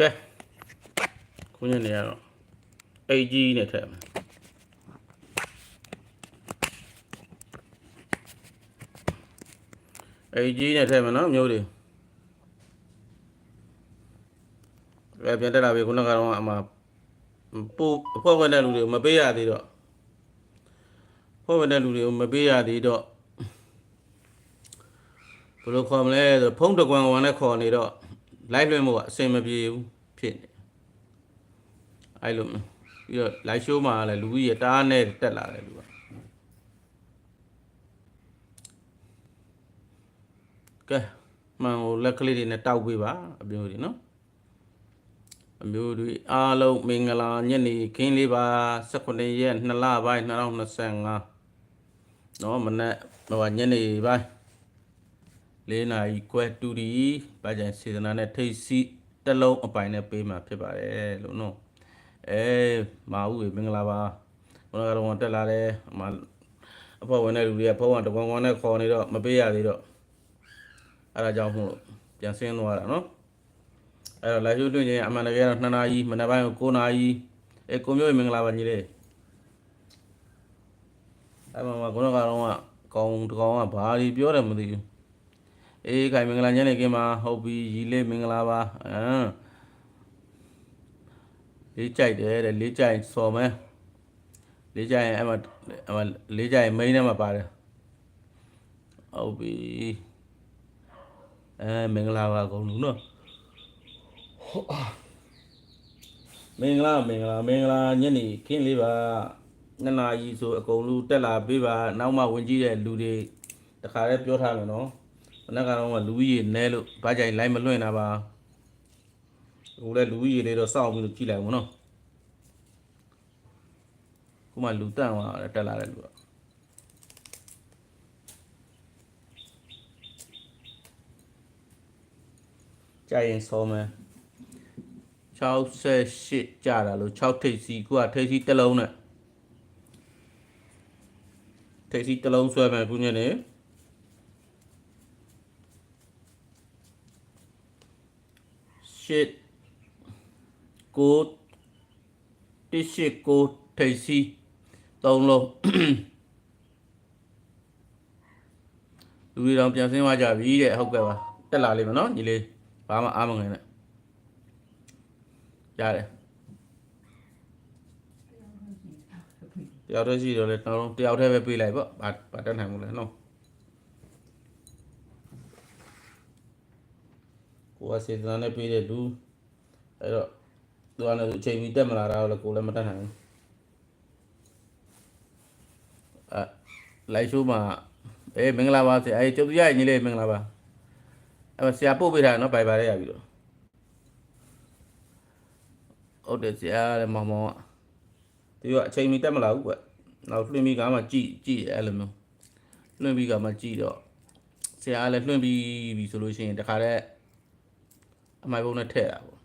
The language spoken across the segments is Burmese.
ကဲခုညနေရတော့အိတ်ကြီးနဲ့ထည့်မယ်အိတ်ကြီးနဲ့ထည့်မယ်နော်မျိုးတွေပဲပြန်တက်လာပြီခုနကတော့အမပို့အဖွဲ့ဝင်တဲ့လူတွေကိုမပေးရသေးတော့အဖွဲ့ဝင်တဲ့လူတွေကိုမပေးရသေးတော့ဘယ်လိုခေါ်မလဲဆိုဖုံးတကွန်ကွန်နဲ့ခေါ်နေတော့ live လွှင့်မှုကအဆင်မပြေဘူးဖြစ်နေအဲ့လိုပြီးတော့ live show မှာလည်းလူကြီးရတားနဲ့တက်လာတယ်လူကကဲမှန်ဟိုလက်ကလေးတွေနဲ့တောက်ပေးပါအမျိုးတွေနော်အမျိုးတွေအားလုံးမင်္ဂလာညနေခင်းလေးပါ18ရက်2လပိုင်း2025နော်မနေ့ဟိုညနေပိုင်း လေးနာရီခွဲတူဒီဘာကြင်စေတနာနဲ့ထိတ်စီတစ်လုံးအပိုင်နဲ့ပေးမှာဖြစ်ပါတယ်လို့နော်အဲမာဦးရေမင်္ဂလာပါဘုရားတော်တက်လာတယ်အမအဖွဲ့ဝင်တဲ့လူတွေကဖုန်းကတကွန်ကွန်နဲ့ခေါ်နေတော့မပေးရသေးတော့အဲဒါကြောင့်မို့လို့ပြန်ဆင်းသွားတာနော်အဲ့တော့လာရှိုးတွင်ချင်းအမှန်တကယ်တော့2နာရီမနေ့ပိုင်းကို9နာရီအဲကိုမျိုးရေမင်္ဂလာပါညီလေးအဲ့မှာကတော့ကတော့ကောင်းတကောင်ကဘာတွေပြောတယ်မသိဘူး အေးခိုင်မင်္ဂလာညနေခင်းပါဟုတ်ပြီရီလေးမင်္ဂလာပါအမ်လေးကြိုက်တယ်တဲ့လေးကြိုက်စော်မဲလေးကြိုက်ရင်အဲ့မှာအဲ့မှာလေးကြိုက်ရင်မိန်းထဲမှာပါတယ်ဟုတ်ပြီအဲမင်္ဂလာပါကုန်လူနော်မင်္ဂလာမင်္ဂလာမင်္ဂလာညနေခင်းလေးပါနှစ်နာရီဆိုအကုန်လူတက်လာပေးပါနောက်မှဝင်ကြည့်တဲ့လူတွေတခါတည်းပြောထားမယ်နော်မ နက်ကတော့ကလူကြီးရေနဲလို့ဘာကြိုင်လိုက်မလွှင့်တာပါဟိုလဲလူကြီးရေလေးတော့စောင့်ပြီးလို့ကြည့်လိုက်ဦးနော်ခုမှလူတန့်သွားတယ်တက်လာတဲ့လူကကြာရင်စောမယ်68ကြာတာလို့6ထိပ်စီခုကထိပ်စီတစ်လုံးနဲ့ထိပ်စီတစ်လုံးဆွဲမယ်ခုညနေ shit ကိုတစ်ရှိကိုထိတ်စီသုံးလုံးလူတွေတော့ပြန်ဆင်းသွားကြပြီတဲ့ဟုတ်ကဲ့ပါတက်လာလိမ့်မယ်နော်ညီလေးဘာမှအားမငယ်နဲ့ရတယ်တယောက်တည်းရှိတော့လေတော့တယောက်တည်းပဲပြေးလိုက်ပေါ့ဘာဘာတက်နိုင်မလဲနော် ကိုကစေတနာနဲ့ပြေးတဲ့လူအဲ့တော့သူကလည်းအချိန်မီတက်မလာတာကိုလည်းကိုလည်းမတက်နိုင်ဘူးအဲလိုက်ရှိုးမှာအေးမင်္ဂလာပါဆရာအေးကျုပ်တို့ရညီလေးမင်္ဂလာပါအဲ့မဆရာပို့ပေးတာနော်ဘိုင်ဘာလေးရပြီတော့ဟုတ်တယ်ဆရာလည်းမောင်မောင်ကသူကအချိန်မီတက်မလာဘူးကွနောက်လွှင့်ပြီးကမှကြည်ကြည်အဲ့လိုမျိုးလွှင့်ပြီးကမှကြည်တော့ဆရာကလည်းလွှင့်ပြီးပြီဆိုလို့ရှိရင်တခါတည်း အမိုင်ပုံနဲ့ထည့်တာပေါ့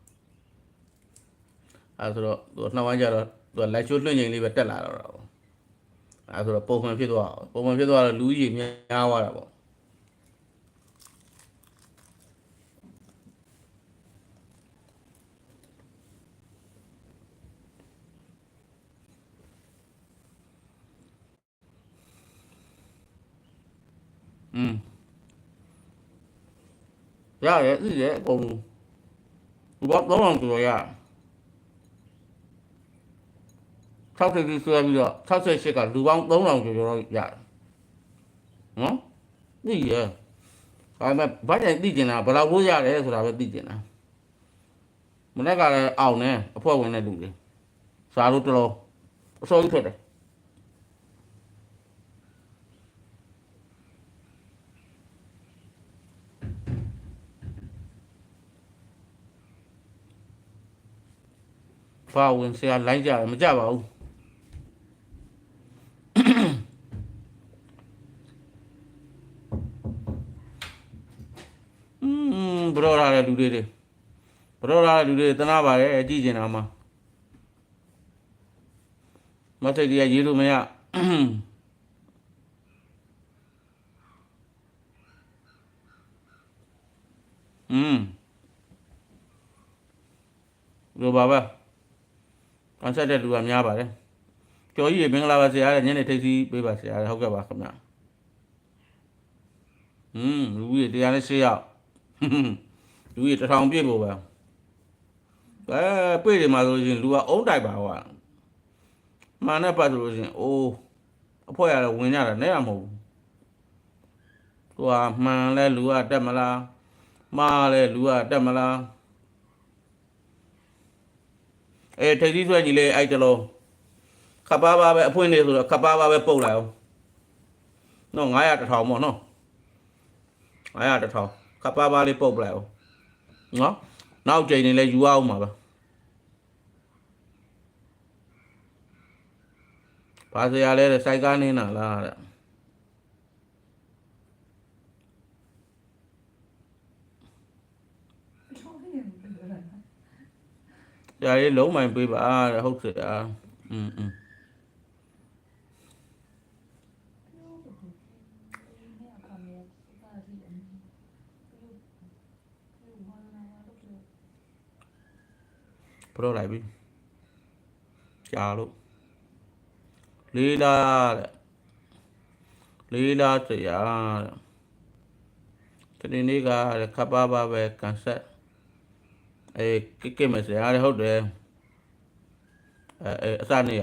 အဲဆိုတော့သူကနှစ်ဝိုင်းကြတော့သူကလိုက်ချိုးလွှင့်ချိန်လေးပဲတက်လာတော့တာပေါ့အဲဆိုတော့ပုံမှန်ဖြစ်သွားအောင်ပုံမှန်ဖြစ်သွားတော့လူကြီးများသွားတာပေါ့อืมရတယ်သိတ ယ်အကုန်ဘာတော့မှမပြောရ60ကြီးဆွဲပြီးတော့68ကလူပေါင်း3000ကျော်ကျော်ရတယ်နော်သိရဒါပေမဲ့ဘာကြိုင်သိကျင်တာဘယ်လောက်ဖို့ရတယ်ဆိုတာပဲသိကျင်တာမနေ့ကလည်းအောင်နေအဖွဲ့ဝင်တဲ့လူတွေစားလို့တော်တော်အစိုးရဖြစ်တယ် ဘာဝင်ဆရာလိုက်ကြတယ်မကြပါဘူးอืมဘရောလာတဲ့လူတွေတွေဘရောလာတဲ့လူတွေတနာပါတယ်ကြည့်ကျင်တာမှာမထိတ်ကြီးရေးလို့မရอืม လိုပါပဲ ကန်ဆက်တဲ့လူကများပါတယ်ကျော်ကြီးရေမင်္ဂလာပါဆရာတဲ့ညနေထိပ်စီးပေးပါဆရာတဲ့ဟုတ်ကဲ့ပါခင်ဗျอืมလူကြီးတရားနဲ့ရှေ့ရောက်လူကြီးတစ်ထောင်ပြည့်ဖို့ပဲအဲပြည့်တယ်မှာဆိုရင်လူကအုံးတိုက်ပါဟောမာနဲ့ပတ်ဆိုလို့ရှိရင်အိုးအဖွဲရဝင်ကြတာနဲ့ရမဟုတ်ဘူးသူကမှန်လဲလူကတက်မလားမှားလဲလူကတက်မလား အဲထိပ်သီးဆွဲကြီးလေအဲ့တလုံးခပ်ပါပါပဲအဖွင့်နေဆိုတော့ခပ်ပါပါပဲပုတ်လိုက်အောင်နော်900တစ်ထောင်ပေါ့နော်900တစ်ထောင်ခပ်ပါပါလေးပုတ်ပလိုက်အောင်နော်နောက်ကြိမ်နေလဲယူအောင်ပါပဲဘာစရာလဲတဲ့စိုက်ကားနေတာလားတဲ့ ဆရာကြီးလုံးမိုင်ပေးပါတဲ့ဟုတ်ဆရာอืมอืมဘရောလိုက်ပြီကြာလို့လေးလားတဲ့လေးလားဆရာတဲ့ဒီနေ့ကတဲ့ခပ်ပါပါပဲကန်ဆက် အေးကိကိမစရာလေဟုတ်တယ်အဲအဲအစနေရ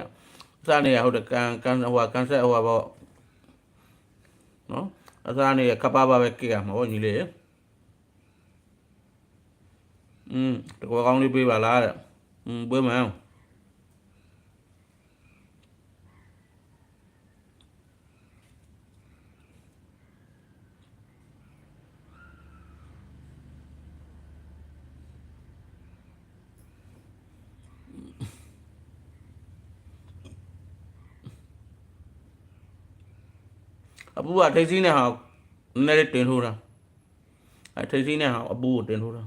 အစနေရဟုတ်တယ်ကန်ကန်ဟိုကကန်ဆက်ဟိုပေါ့နော်အစနေရခပ်ပါပါပဲကိရမှာပေါ့ညီလေးอืมတကွာကောင်းလေးပေးပါလားတဲ့อืมပေးမယ် အပူကထိတ်စီးနဲ့ဟာနည်းနည်းလေးတင်ထိုးတာအဲထိတ်စီးနဲ့ဟာအပူကိုတင်ထိုးတာ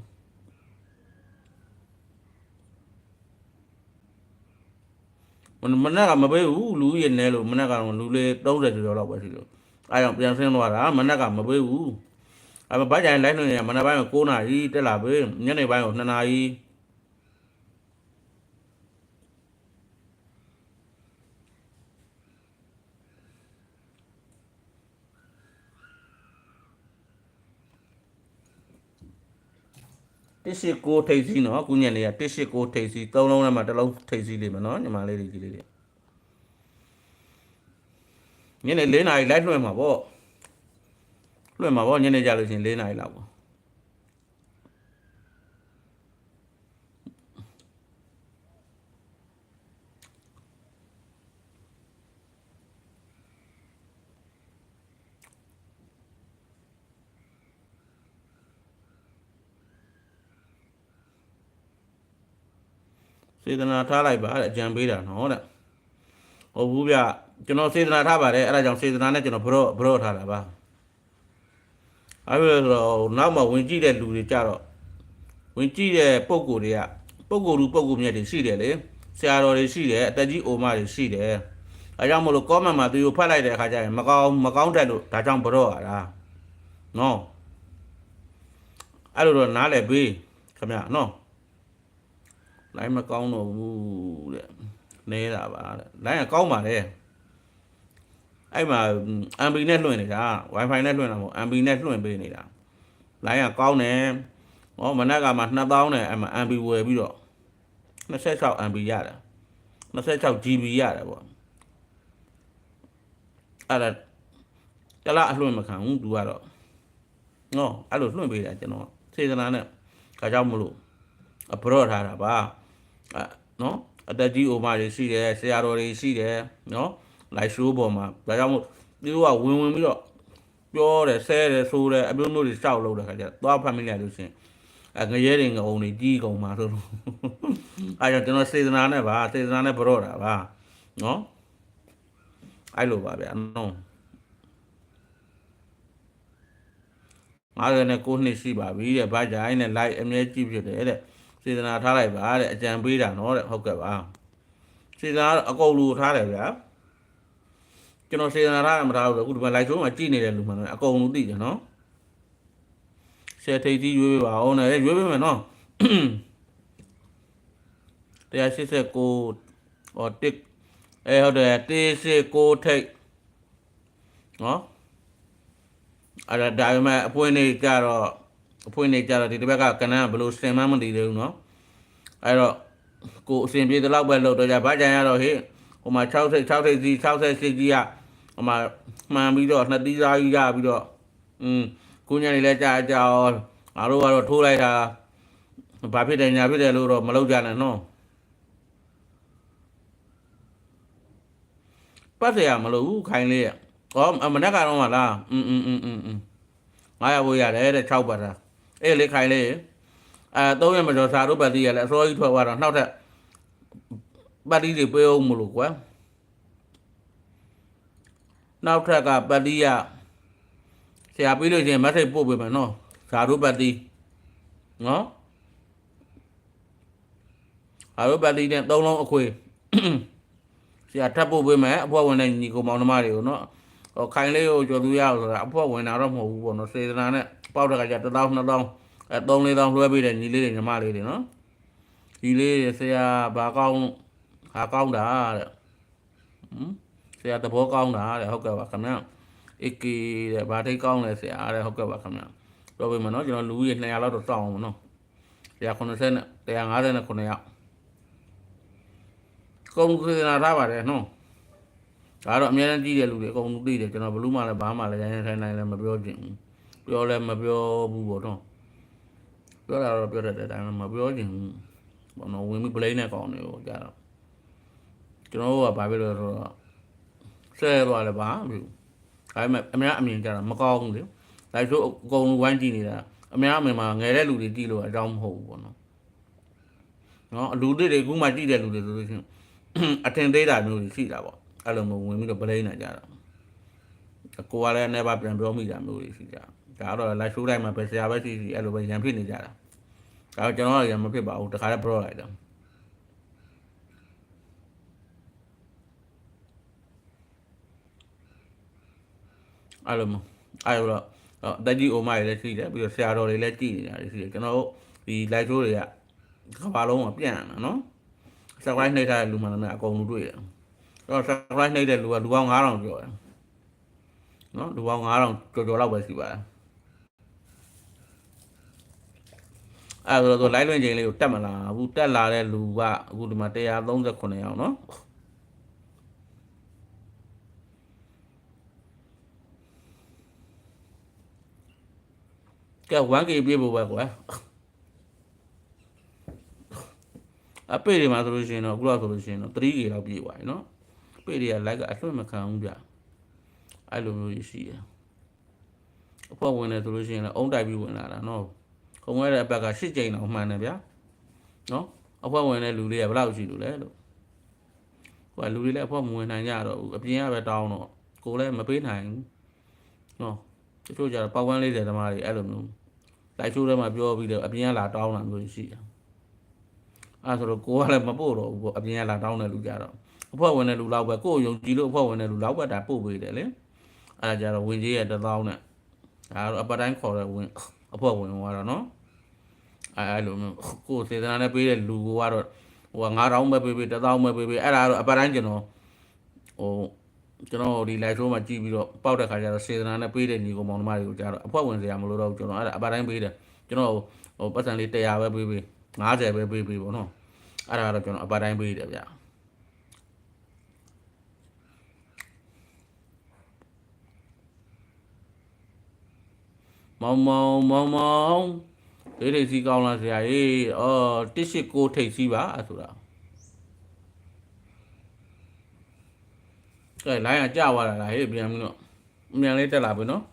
မနမနက်ကမပေးဘူးလူကြီးနဲလို့မနက်ကတော့လူလေး30ကျော်လောက်ပဲရှိလို့အဲကြောင့်ပြန်ဆင်းသွားတာမနက်ကမပေးဘူးအဲဘာကြိုင်လိုက်လို့ရမနက်ပိုင်းက9နာရီတက်လာပြီညနေပိုင်းက2နာရီ 189ထိတ်စီနော်ကုညက်လေးက189ထိတ်စီသုံးလုံးထဲမှာတစ်လုံးထိတ်စီလေးမနော်ညီမလေးတွေကြီးလေးတွေညနေ4နာရီလိုက်လွှင့်မှာပေါ့လွှင့်မှာပေါ့ညနေကြလို့ရှိရင်4နာရီလောက်ပေါ့ စေတနာထားလိုက်ပါတဲ့အကြံပေးတာနော်တဲ့ဟုတ်ဘူးဗျကျွန်တော်စေတနာထားပါတယ်အဲ့ဒါကြောင့်စေတနာနဲ့ကျွန်တော်ဘရော့ဘရော့ထားတာပါအဲ့ဒါဆိုတော့နောက်မှဝင်ကြည့်တဲ့လူတွေကြတော့ဝင်ကြည့်တဲ့ပုံကိုယ်တွေကပုံကိုယ်လူပုံကိုယ်မြတ်တွေရှိတယ်လေဆရာတော်တွေရှိတယ်အသက်ကြီးအိုမတွေရှိတယ်အဲကြောင့်မလို့ comment မှာသူတို့ဖတ်လိုက်တဲ့အခါကျရင်မကောင်းမကောင်းတဲ့လို့ဒါကြောင့်ဘရော့ရတာနော်အဲ့လိုတော့နားလည်ပေးခင်ဗျနော် လိုင်းမကောင်းတော့ဘူးတဲ့နေတာပါတဲ့လိုင်းကကောင်းပါလေအဲ့မှာ MB နဲ့လွှင့်နေတာ Wi-Fi နဲ့လွှင့်တာမဟုတ် MB နဲ့လွှင့်ပေးနေတာလိုင်းကကောင်းတယ်ဟောမနက်ကမှ2000နဲ့အဲ့မှာ MB ဝယ်ပြီးတော့26 MB ရတယ်26 GB ရတယ်ပေါ့အဲ့ဒါတလားအလွှင့်မခံဘူးသူကတော့နော်အဲ့လိုလွှင့်ပေးတာကျွန်တော်စေတနာနဲ့ဒါကြောင့်မလို့အဘရော့ထားတာပါအဲ နော်အတက်ကြီးအိုမာတွေရှိတယ်ဆရာတော်တွေရှိတယ်နော်လိုက်ရှိုးပေါ်မှာဒါကြောင့်မို့သူကဝင်ဝင်ပြီးတော့ပြောတယ်ဆဲတယ်ဆိုတယ်အပြုံးတို့တွေစောက်လို့တဲ့ခါကျသွားဖမ်းမိလိုက်လို့ရှင်အဲငရဲတွေငုံတွေကြီးကုန်မှာဆိုလို့အဲကြောင့်ကျွန်တော်စေတနာနဲ့ပါစေတနာနဲ့ဘရော့တာပါနော်အဲ့လိုပါဗျာနော်59နှစ်ရှိပါပြီတဲ့ဘာကြိုင်းနဲ့ live အမြဲကြည့်ဖြစ်တယ်တဲ့ စေတနာထားလိုက်ပါတဲ့အကြံပေးတာနော်တဲ့ဟုတ်ကဲ့ပါစေတနာအကုန်လူထားတယ်ဗျာကျွန်တော်စေတနာထားတာမထားဘူးအခုဒီမှာ live show မှာကြည့်နေတဲ့လူမှန်တယ်အကုန်လူသိတယ်နော်ဆယ်ထိပ်ကြီးရွေးပေးပါအောင်နဲ့ရွေးပေးမယ်နော်189ဟောတစ်အဲဟုတ်တယ်189ထိတ်နော်အဲ့ဒါဒါပေမဲ့အပွင့်နေကြတော့ အပွင့်နေကြတော့ဒီတစ်ဘက်ကကနန်းကဘယ်လိုစင်မှန်းမသိသေးဘူးနော်အဲ့တော့ကိုအစဉ်ပြေတဲ့လောက်ပဲလုပ်တော့ကြဘာကြံရတော့ဟေ့ဟိုမှာ60 60စီ60စီကြီးကဟိုမှာမှန်ပြီးတော့နှစ်သီးစားကြီးရပြီးတော့อืมကိုညာနေလဲကြာကြာရောငါတို့ကတော့ထိုးလိုက်တာဘာဖြစ်တယ်ညာဖြစ်တယ်လို့တော့မလုပ်ကြနဲ့နော်ပတ်เสียမလို့ဘူးခိုင်းလေးရဩမနေ့ကတော့မလားอืมอืมอืมอืมอืม900ဘိုးရတယ်တဲ့6ပတ်တာ အေးလေခိုင်းလေးအဲ3ရက်မကျော်စာတို့ပတ်တီးရလဲအစောကြီးထွက်သွားတော့နောက်ထပ်ပတ်တီးတွေပေးအောင်မလို့ကွာနောက်ထပ်ကပတ်တီးရဆရာပြီးလို့ချင်းမက်ဆေ့ပို့ပေးမယ်နော်စာတို့ပတ်တီးနော်စာတို့ပတ်တီးနဲ့3လုံးအခွေဆရာထပ်ပို့ပေးမယ်အဖွဲ့ဝင်တဲ့ညီကောင်မောင်နှမတွေကိုနော် ဟိုခိုင်လေးကိုကြော်သူရအောင်ဆိုတာအဖွဲ့ဝင်တာတော့မဟုတ်ဘူးပေါ့နော်စေတနာနဲ့ပေါက်တဲ့ခါကျ1000 2000အဲ3 4000လွှဲပေးတဲ့ညီလေးတွေညီမလေးတွေနော်ဒီလေးတွေဆရာဘာကောင်းဟာကောင်းတာတဲ့ဟမ်ဆရာသဘောကောင်းတာတဲ့ဟုတ်ကဲ့ပါခင်ဗျအကီတဲ့ဘာထိတ်ကောင်းလဲဆရာတဲ့ဟုတ်ကဲ့ပါခင်ဗျတော့ပြီမနော်ကျွန်တော်လူကြီး200လောက်တော့တောင်းအောင်မနော်ဆရာ90နဲ့150နဲ့9ယောက်ကုန်ခေနာထားပါတယ်နော် ဒါတော့အများကြီးကြည့်တဲ့လူတွေအကုန်လုံးသိတယ်ကျွန်တော်ဘလူးမှလည်းဘာမှလည်းရိုင်းရိုင်းထိုင်းထိုင်းလည်းမပြောချင်ဘူးပြောလည်းမပြောဘူးပေါ့နော်ပြောတာတော့ပြောတတ်တယ်ဒါပေမဲ့မပြောချင်ဘူးဘောနော်ဝင်ပြီးပလိန်းနဲ့ကောင်းနေကိုကြာတော့ကျွန်တော်တို့ကဘာဖြစ်လို့လဲဆိုတော့ဆဲသွားလည်းပါဘူးဒါပေမဲ့အများအမြင်ကြတာမကောင်းဘူးလေဒါဆိုအကုန်လုံးဝိုင်းကြည့်နေတာအများအမြင်မှာငယ်တဲ့လူတွေကြည့်လို့အကြောင်းမဟုတ်ဘူးပေါ့နော်နော်လူတွေတွေအခုမှကြည့်တဲ့လူတွေဆိုလို့ရှိရင်အထင်သေးတာမျိုးရှိတာပေါ့ အဲ့လိုမျိုးဝင်ပြီးတော့ပလိန်းနေကြတာကိုကလည်းအနေပါပြန်ပြောမိတာမျိုးတွေရှိကြဒါတော့ live show တိုင်းမှာပဲဆရာပဲရှိရှိအဲ့လိုပဲရန်ဖြစ်နေကြတာဒါတော့ကျွန်တော်ကရန်မဖြစ်ပါဘူးတခါတည်း pro လိုက်တာအဲ့လိုမျိုးအဲ့လိုတော့တက်ကြီးအိုမတွေလည်းရှိတယ်ပြီးတော့ဆရာတော်တွေလည်းကြည်နေတာတွေရှိတယ်ကျွန်တော်တို့ဒီ live show တွေကကဘာလုံးကပြန့်လာနော် subscribe နှိပ်ထားတဲ့လူမှလည်းအကုန်လုံးတွေ့တယ် တော့ subscribe နှိပ်တဲ့လူကလူပေါင်း9000ကျော်တယ်နော်လူပေါင်း9000ကျော်ကျော်လောက်ပဲရှိပါတယ်အဲ့တော့ live လွှင့်ချိန်လေးကိုတက်မလာဘူးတက်လာတဲ့လူကအခုဒီမှာ139ယောက်နော်ကဲ 1k ပြည့်ဖို့ပဲကွာအပေတွေမှာဆိုလို့ရှိရင်တော့အခုတော့ဆိုလို့ရှိရင်တော့ 3k လောက်ပြည့်သွားပြီနော်အ ပေတွေက like ကအလွတ်မခံဘူးဗျအဲ့လိုမျိုးရှိတယ်အဖေဝင်တယ်ဆိုလို့ရှိရင်လည်းအုံတိုက်ပြီးဝင်လာတာနော်ခုံရတဲ့အပတ်က8ကြိမ်တော့မှန်တယ်ဗျာနော်အဖေဝင်တဲ့လူလေးကဘယ်လောက်ရှိလို့လဲလို့ဟိုကလူတွေလည်းအဖေမဝင်နိုင်ကြတော့ဘူးအပြင်ကပဲတောင်းတော့ကိုလည်းမပေးနိုင်ဘူးနော်တချို့ကျတော့ပေါက်ဝမ်း40သမားတွေအဲ့လိုမျိုးလိုက်ချိုးထဲမှာပြောပြီးတော့အပြင်ကလာတောင်းတာမျိုးရှိတယ်အဲ့ဆိုတော့ကိုကလည်းမပို့တော့ဘူးပေါ့အပြင်ကလာတောင်းတဲ့လူကြတော့ အဖွဲ့ဝင်တဲ့လူလောက်ပဲကိုယ်ယုံကြည်လို့အဖွဲ့ဝင်တဲ့လူလောက်ပဲဒါပို့ပေးတယ်လေအဲ့ဒါကြတော့ဝင်ကြီးရဲ့တစ်သောင်းနဲ့ဒါတော့အပတ်တိုင်းခေါ်တဲ့ဝင်အဖွဲ့ဝင်သွားတော့နော်အဲ့အဲ့လိုမျိုးကိုယ်စေတနာနဲ့ပေးတဲ့လူကတော့ဟိုက9000ပဲပေးပေး1000ပဲပေးပေးအဲ့ဒါတော့အပတ်တိုင်းကျွန်တော်ဟိုကျွန်တော်ဒီ live show မှာကြည့်ပြီးတော့ပောက်တဲ့ခါကျတော့စေတနာနဲ့ပေးတဲ့ညီကောင်မောင်နှမတွေကိုကြတော့အဖွဲ့ဝင်စရာမလိုတော့ဘူးကျွန်တော်အဲ့ဒါအပတ်တိုင်းပေးတယ်ကျွန်တော်ဟိုပတ်စံလေး100ပဲပေးပေး90ပဲပေးပေးပေါ့နော်အဲ့ဒါကတော့ကျွန်တော်အပတ်တိုင်းပေးတယ်ဗျ မောင်မောင်မောင်မောင်လေးထိပ်စီကောင်းလားဆရာကြီးအော်189ထိပ်စီပါအဲ့ဆိုတာကဲလိုင်းကကြာသွားတာလားဟေးပြန်ပြီးတော့မြန်လေးတက်လာပြီနော်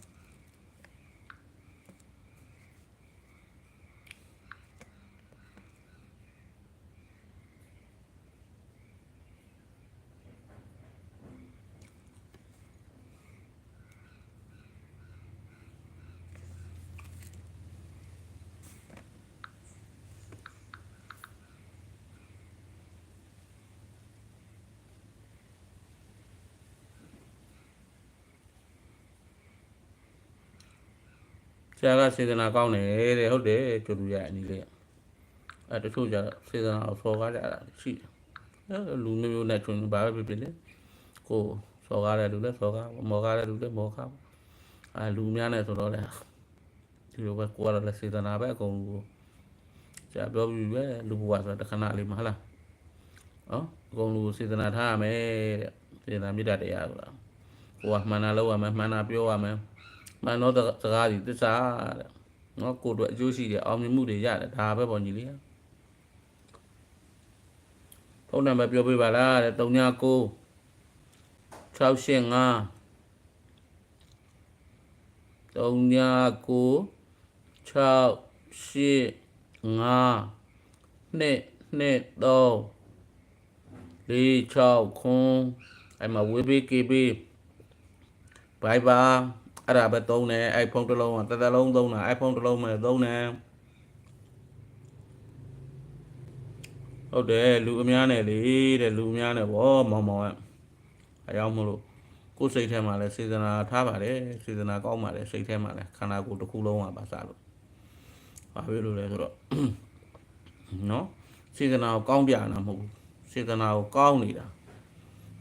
ဆရာကစေတနာကောင်းတယ်တဲ့ဟုတ်တယ်ကျူလူရအနီးလေးအဲတချို့ကြတော့စေတနာကိုစော်ကားကြတာရှိတယ်အဲလူမျိုးမျိုးနဲ့ချွန်ဘာပဲဖြစ်ဖြစ်လေကိုစော်ကားတဲ့လူလည်းစော်ကားမော်ကားတဲ့လူလည်းမော်ကားအဲလူများနဲ့ဆိုတော့လေဒီလိုပဲကိုကတော့လည်းစေတနာပဲအကုန်လုံးကြာပြောပြီးပဲလူဘဝဆိုတာတခဏလေးမဟုတ်လားနော်အကုန်လုံးစေတနာထားရမယ်တဲ့စေတနာမေတ္တာတရားဆိုတာကိုကမှန်တာလုပ်ရမယ်မှန်တာပြောရမယ် မှန်တော့စကားကြီးသစ္စာတဲ့နော်ကိုတို့အကျိုးရှိတယ်အောင်မြင်မှုတွေရတယ်ဒါပဲပေါ့ညီလေးဖုန်းနံပါတ်ပြောပြပါလားတဲ့39 685 39 6 8 5နှစ်နှစ်3 4 6ခွန်းအဲ့မှာဝေးပေးကေးပေးဘိုင်ပါ အဲ့ဒါပဲသုံးတယ်အဲ့ဖုန်းတစ်လုံးကတစ်သက်လုံးသုံးတာအဲ့ဖုန်းတစ်လုံးမှသုံးတယ်ဟုတ်တယ်လူအများနဲ့လေတဲ့လူအများနဲ့ဗောမောင်မောင်ကအကြောင်းမလို့ကိုယ်စိတ်ထဲမှာလဲစေတနာထားပါတယ်စေတနာကောင်းပါတယ်စိတ်ထဲမှာလဲခန္ဓာကိုယ်တစ်ခုလုံးကပါစားလို့ဘာဖြစ်လို့လဲဆိုတော့နော်စေတနာကိုကောင်းပြတာမဟုတ်ဘူးစေတနာကိုကောင်းနေတာ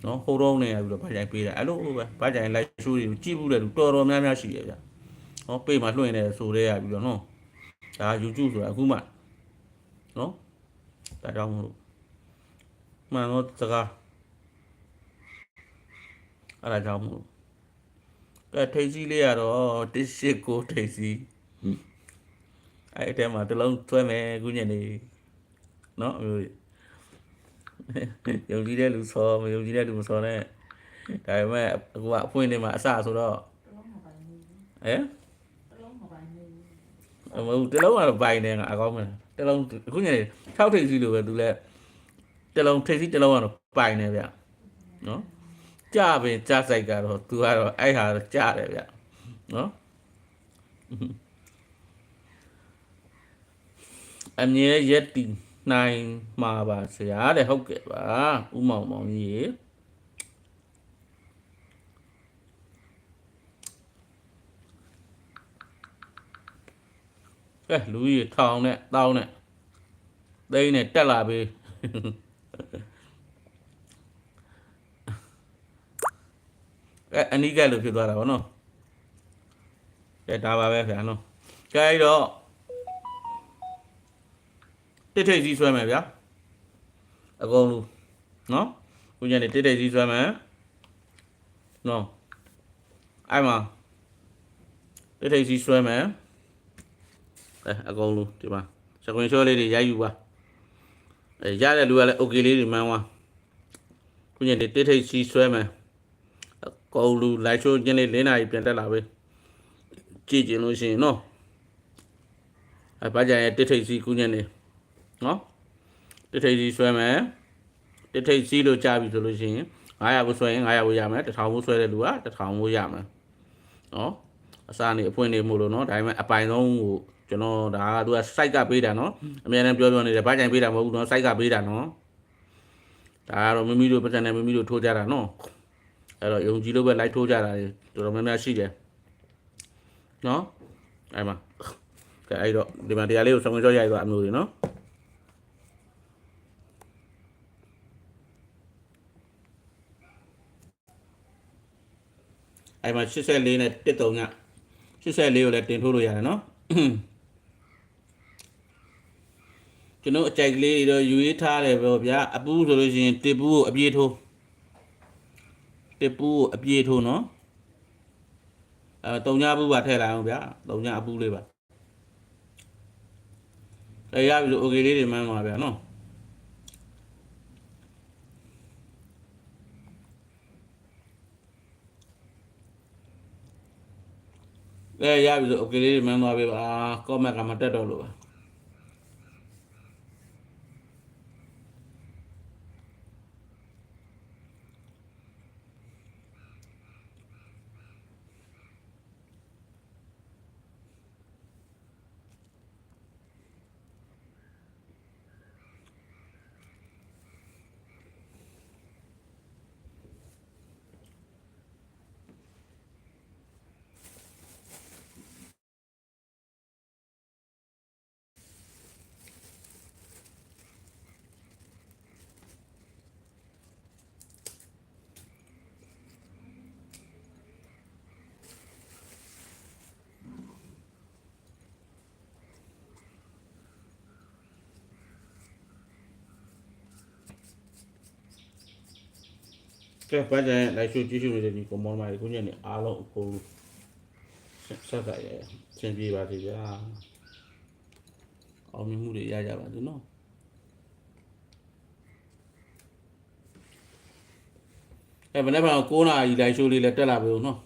နော်ဟိုတော့နေရပြီးတော့ဗကြိုင်ပေးတာအဲ့လိုပဲဗကြိုင်လိုက်ရှိုးတွေကိုကြည့်ဘူးလေလူတော်တော်များများရှိရဲ့ဗျနော်ပေးမှလွှင့်နေဆိုရဲရပြီးတော့နော်ဒါ YouTube ဆိုတာအခုမှနော်ဒါကြောင့်မလို့မှန်တော့စကားအဲ့ဒါကြောင့်မလို့ကဲထိတ်စီးလေးရတော့တစ်ရှစ်ကိုထိတ်စီးအဲ့အတဲမှာတစ်လုံးသွဲမယ်ခုညနေနော်အမျိုး ယုံကြည်တဲ့လူစောမယုံကြည်တဲ့လူမစောနဲ့ဒါပေမဲ့အခုကအဖွင့်နေမှာအစဆိုတော့တလုံးမပိုင်ဘူးဟမ်တလုံးမပိုင်ဘူးအမဟုတ်တစ်လုံးကတော့ပိုင်နေငါအကောင်းမယ်တစ်လုံးအခုညနေ6ထိပ်စီးလို့ပဲသူလဲတစ်လုံးထိပ်စီးတစ်လုံးကတော့ပိုင်နေဗျနော်ကြပင်ကြဆိုင်ကတော့သူကတော့အဲ့ဟာတော့ကြတယ်ဗျနော်အမြဲရက်တီ နိုင်မှာပါဆရာတဲ့ဟုတ်ကဲ့ပါဥမောင်မောင်ကြီးရေကဲလူကြီးထောင်နဲ့တောင်းနဲ့သိန်းနဲ့တက်လာပြီအဲအနိကလို့ဖြစ်သွားတာဗောနော်ကဲဒါပါပဲခင်ဗျာနော်ကဲအဲ့တော့ တစ်ထိပ်စီးဆွဲမယ်ဗျာအကုန်လုံးနော်ခုညနေတစ်ထိပ်စီးဆွဲမယ်နော်အဲ့မှာတစ်ထိပ်စီးဆွဲမယ်အဲအကုန်လုံးဒီမှာစကွင်ရှော့လေးတွေရိုက်ယူပါအဲရတဲ့လူကလည်း okay လေးတွေမှန်းသွားခုညနေတစ်ထိပ်စီးဆွဲမယ်အကုန်လုံးလိုက်ရှိုးခြင်းလေး၄နာရီပြန်တက်လာပဲကြည့်ကြည့်လို့ရှိရင်နော်အဲဘာကြရဲ့တစ်ထိပ်စီးခုညနေ နော်တစ်ထိပ်စီးဆွဲမယ်တစ်ထိပ်စီးလို့ကြားပြီဆိုလို့ရှိရင်900ဘူးဆွဲရင်900ဘူးရမယ်1000ဘူးဆွဲတဲ့လူက1000ဘူးရမယ်နော်အစားနေအဖွင့်နေမို့လို့နော်ဒါပေမဲ့အပိုင်ဆုံးကိုကျွန်တော်ဒါကသူက site ကပေးတာနော်အများနဲ့ပြောပြောနေတယ်ဘာကြိုင်ပေးတာမဟုတ်ဘူးနော် site ကပေးတာနော်ဒါကတော့မိမိတို့ပတ်စံနဲ့မိမိတို့ထိုးကြတာနော်အဲ့တော့ယုံကြည်လို့ပဲလိုက်ထိုးကြတာတော်တော်များများရှိတယ်နော်အဲ့မှာကဲအဲ့တော့ဒီမှာတရားလေးကိုဆုံးဖြတ်ရိုက်သွားအမျိုးတွေနော် အဲ့မှာ84နဲ့13ည84ကိုလည်းတင်ထိုးလို့ရတယ်နော်ကျွန်တော်အကြိုက်ကလေးတွေတော့ယူရေးထားတယ်ပေါ့ဗျာအပူးဆိုလို့ရှိရင်တစ်ပူးကိုအပြေးထိုးတစ်ပူးကိုအပြေးထိုးနော်အဲတုံညာပူးပါထည့်လိုက်အောင်ဗျာတုံညာအပူးလေးပါအဲရပြီလို့ okay လေးတွေမှန်းသွားဗျာနော် အဲရပြီဆို okay လေးတွေမှန်းသွားပြီပါ comment ကမတက်တော့လို့ပါ ကဲဘာကြရင်လိုက်ရှုကြည့်ရှုနေတဲ့ဒီကွန်မောင်းမိုင်ကိုညနေအားလုံးအကုန်ဆက်ဆက်ရဆင်ပြေပါစေဗျာအောင်မြင်မှုတွေရကြပါစေနော်အဲမနေ့က9နာရီလိုက်ရှုလေးလည်းတက်လာပြီနော်